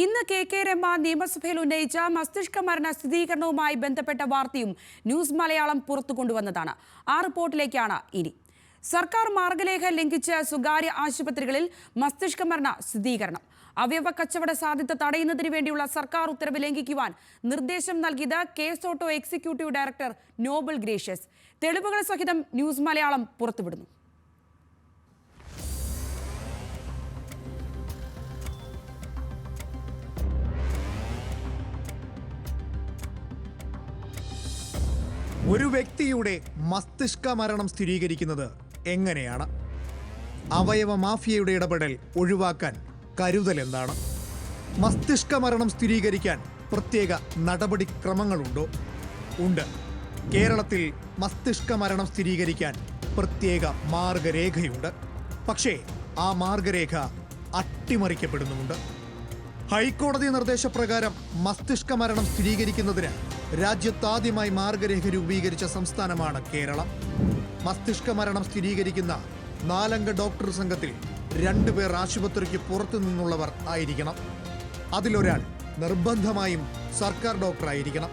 ഇന്ന് K K Rama നിയമസഭയിൽ ഉന്നയിച്ച മസ്തിഷ്ക മരണ സ്ഥിരീകരണവുമായി ബന്ധപ്പെട്ട വാർത്തയും ന്യൂസ് മലയാളം പുറത്തു കൊണ്ടുവന്നതാണ്. ആ റിപ്പോർട്ടിലേക്കാണ് ഇനി. സർക്കാർ മാർഗരേഖ ലംഘിച്ച് സ്വകാര്യ ആശുപത്രികളിൽ മസ്തിഷ്ക മരണ സ്ഥിരീകരണം. അവയവ കച്ചവട സാധ്യത തടയുന്നതിന് വേണ്ടിയുള്ള സർക്കാർ ഉത്തരവ് ലംഘിക്കുവാൻ നിർദ്ദേശം നൽകിയത് K SOTTO executive director Noble Gracious. തെളിവുകൾ സഹിതം ന്യൂസ് മലയാളം പുറത്തുവിടുന്നു. ഒരു വ്യക്തിയുടെ മസ്തിഷ്ക മരണം സ്ഥിരീകരിക്കുന്നത് എങ്ങനെയാണ്? അവയവ മാഫിയയുടെ ഇടപെടൽ ഒഴിവാക്കാൻ കരുതൽ എന്താണ്? മസ്തിഷ്ക മരണം സ്ഥിരീകരിക്കാൻ പ്രത്യേക നടപടിക്രമങ്ങളുണ്ടോ? ഉണ്ട്. കേരളത്തിൽ മസ്തിഷ്ക മരണം സ്ഥിരീകരിക്കാൻ പ്രത്യേക മാർഗരേഖയുണ്ട്. പക്ഷേ ആ മാർഗരേഖ അട്ടിമറിക്കപ്പെടുന്നുമുണ്ട്. ഹൈക്കോടതി നിർദ്ദേശപ്രകാരം മസ്തിഷ്ക മരണം സ്ഥിരീകരിക്കുന്നതിന് രാജ്യത്താദ്യമായി മാർഗരേഖ രൂപീകരിച്ച സംസ്ഥാനമാണ് കേരളം. മസ്തിഷ്ക മരണം സ്ഥിരീകരിക്കുന്ന നാലംഗ ഡോക്ടർ സംഘത്തിൽ രണ്ടുപേർ ആശുപത്രിക്ക് പുറത്തു നിന്നുള്ളവർ ആയിരിക്കണം. അതിലൊരാൾ നിർബന്ധമായും സർക്കാർ ഡോക്ടർ ആയിരിക്കണം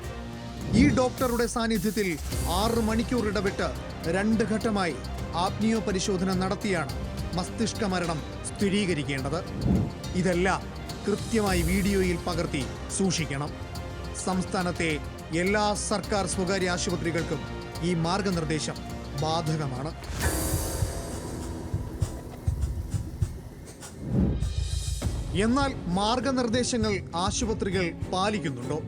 ഈ ഡോക്ടറുടെ സാന്നിധ്യത്തിൽ ആറ് മണിക്കൂർ ഇടവിട്ട് രണ്ട് ഘട്ടമായി ആത്മീയ പരിശോധന നടത്തിയാണ് മസ്തിഷ്ക മരണം സ്ഥിരീകരിക്കേണ്ടത്. ഇതെല്ലാം കൃത്യമായി വീഡിയോയിൽ പകർത്തി സൂക്ഷിക്കണം. സംസ്ഥാനത്തെ എല്ലാ സർക്കാർ സ്വകാര്യ ആശുപത്രികൾക്കും ഈ മാർഗനിർദ്ദേശം ബാധകമാണ്. എന്നാൽ മാർഗനിർദ്ദേശങ്ങൾ ആശുപത്രികൾ പാലിക്കുന്നുണ്ടോ?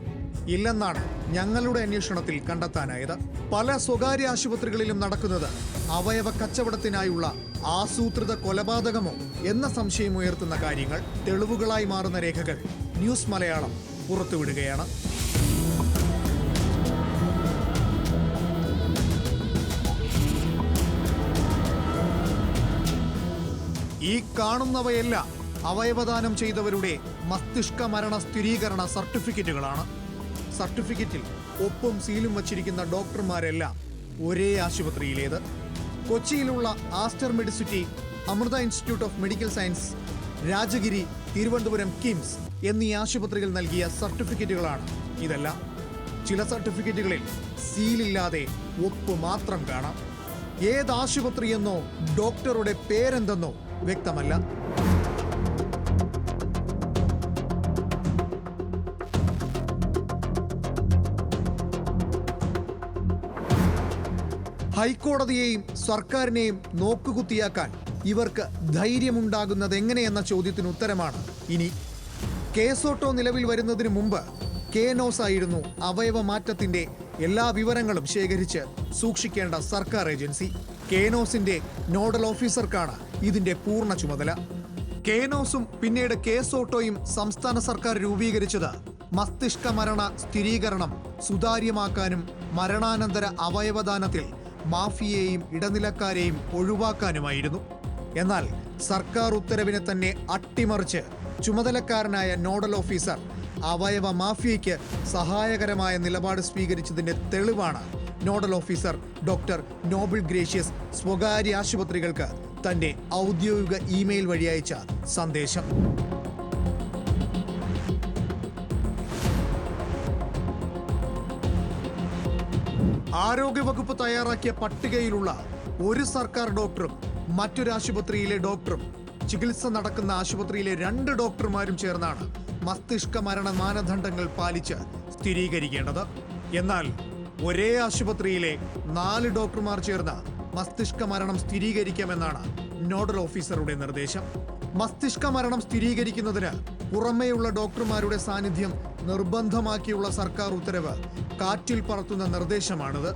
ഇല്ലെന്നാണ് ഞങ്ങളുടെ അന്വേഷണത്തിൽ കണ്ടെത്താനായത്. പല സ്വകാര്യ ആശുപത്രികളിലും നടക്കുന്നത് അവയവ കച്ചവടത്തിനായുള്ള ആസൂത്രിത കൊലപാതകമോ എന്ന സംശയം ഉയർത്തുന്ന കാര്യങ്ങൾ തെളിവുകളായി മാറുന്ന രേഖകൾ ന്യൂസ് മലയാളം പുറത്തുവിടുകയാണ്. ഈ കാണുന്നവയെല്ലാം അവയവദാനം ചെയ്തവരുടെ മസ്തിഷ്ക മരണ സ്ഥിരീകരണ സർട്ടിഫിക്കറ്റുകളാണ്. സർട്ടിഫിക്കറ്റിൽ ഒപ്പും സീലും വച്ചിരിക്കുന്ന ഡോക്ടർമാരെല്ലാം ഒരേ ആശുപത്രിയിലേത്. കൊച്ചിയിലുള്ള Aster Medicity Amrita institute of medical science Rajagiri Thiruvananthapuram KIMS എന്നീ ആശുപത്രികൾ നൽകിയ സർട്ടിഫിക്കറ്റുകളാണ് ഇതെല്ലാം. ചില സർട്ടിഫിക്കറ്റുകളിൽ സീലില്ലാതെ ഒപ്പ് മാത്രം കാണാം. ഏത് ആശുപത്രിയെന്നോ ഡോക്ടറുടെ പേരെന്തെന്നോ വ്യക്തമല്ല. ഹൈക്കോടതിയെയും സർക്കാരിനെയും നോക്കുകുത്തിയാക്കാൻ ഇവർക്ക് ധൈര്യമുണ്ടാകുന്നത് എങ്ങനെയെന്ന ചോദ്യത്തിന് ഉത്തരമാണ്. ഇനി കേസോട്ടോ നിലവിൽ വരുന്നതിന് മുമ്പ് കെനോസ് ആയിരുന്നു അവയവ മാറ്റത്തിന്റെ എല്ലാ വിവരങ്ങളും ശേഖരിച്ച് സൂക്ഷിക്കേണ്ട സർക്കാർ ഏജൻസി. കേനോസിന്റെ നോഡൽ ഓഫീസർക്കാണ് ഇതിന്റെ പൂർണ ചുമതല. കേനോസും പിന്നീട് കേസോട്ടോയും സംസ്ഥാന സർക്കാർ രൂപീകരിച്ചത്. മസ്തിഷ്ക മരണ സ്ഥിരീകരണം സുതാര്യമാക്കാനും മരണാനന്തര അവയവദാനത്തിൽ മാഫിയെയും ഇടനിലക്കാരെയും ഒഴിവാക്കാനുമായിരുന്നു. എന്നാൽ സർക്കാർ ഉത്തരവിനെ തന്നെ അട്ടിമറിച്ച് ചുമതലക്കാരനായ നോഡൽ ഓഫീസർ അവയവ മാഫിയയ്ക്ക് സഹായകരമായ നിലപാട് സ്വീകരിച്ചതിന്റെ തെളിവാണ് nodal officer doctor Noble Gracious സ്വകാര്യ ആശുപത്രികൾക്ക് തന്റെ ഔദ്യോഗിക ഇമെയിൽ വഴി അയച്ച സന്ദേശം. ആരോഗ്യവകുപ്പ് തയ്യാറാക്കിയ പട്ടികയിലുള്ള ഒരു സർക്കാർ ഡോക്ടറും മറ്റൊരു ആശുപത്രിയിലെ ഡോക്ടറും ചികിത്സ നടക്കുന്ന ആശുപത്രിയിലെ രണ്ട് ഡോക്ടർമാരും ചേർന്നാണ് മസ്തിഷ്ക മരണ മാനദണ്ഡങ്ങൾ പാലിച്ച് സ്ഥിരീകരിക്കേണ്ടത്. എന്നാൽ ഒരേ ആശുപത്രിയിലെ നാല് ഡോക്ടർമാർ ചേർന്ന് മസ്തിഷ്ക മരണം സ്ഥിരീകരിക്കാമെന്നാണ് നോഡൽ ഓഫീസറുടെ നിർദ്ദേശം. മസ്തിഷ്ക മരണം സ്ഥിരീകരിക്കുന്നതിന് പുറമേയുള്ള ഡോക്ടർമാരുടെ സാന്നിധ്യം നിർബന്ധമാക്കിയുള്ള സർക്കാർ ഉത്തരവ് കാറ്റിൽ പറത്തുന്ന നിർദ്ദേശമാണിത്.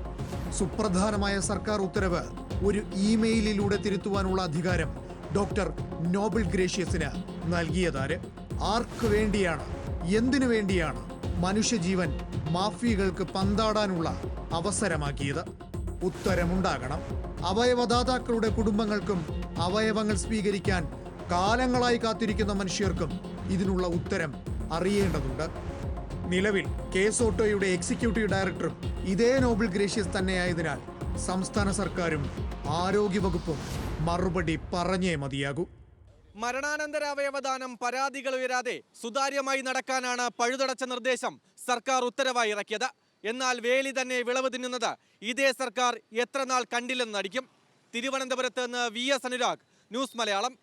സുപ്രധാനമായ സർക്കാർ ഉത്തരവ് ഒരു ഇമെയിലിലൂടെ തിരുത്തുവാനുള്ള അധികാരം ഡോക്ടർ നോബിൾ ഗ്രേഷ്യസിന് നൽകിയതാര്? ആർക്ക് വേണ്ടിയാണ്? എന്തിനു വേണ്ടിയാണ്? മനുഷ്യജീവൻ മാഫിയകൾക്ക് പന്താടാനുള്ള അവസരമാക്കിയത്. ഉത്തരമുണ്ടാകണം. അവയവദാതാക്കളുടെ കുടുംബങ്ങൾക്കും അവയവങ്ങൾ സ്വീകരിക്കാൻ കാലങ്ങളായി കാത്തിരിക്കുന്ന മനുഷ്യർക്കും ഇതിനുള്ള ഉത്തരം അറിയേണ്ടതുണ്ട്. നിലവിൽ കേസ് ഓട്ടോയുടെ എക്സിക്യൂട്ടീവ് ഡയറക്ടറും ഇതേ നോബിൾ ഗ്രേഷ്യസ് തന്നെയായതിനാൽ സംസ്ഥാന സർക്കാരും ആരോഗ്യവകുപ്പും മറുപടി പറഞ്ഞേ മതിയാകൂ. മരണാനന്തര അവയവദാനം പരാതികൾ ഉയരാതെ സുതാര്യമായി നടക്കാനാണ് പഴുതടച്ച നിർദ്ദേശം സർക്കാർ ഉത്തരവായി ഇറക്കിയത്. എന്നാൽ വേലി തന്നെ വിളവ് തിന്നുന്നത് ഇതേ സർക്കാർ എത്ര നാൾ കണ്ടില്ലെന്ന് നടിക്കും. തിരുവനന്തപുരത്ത് നിന്ന് V S Anurag news Malayalam.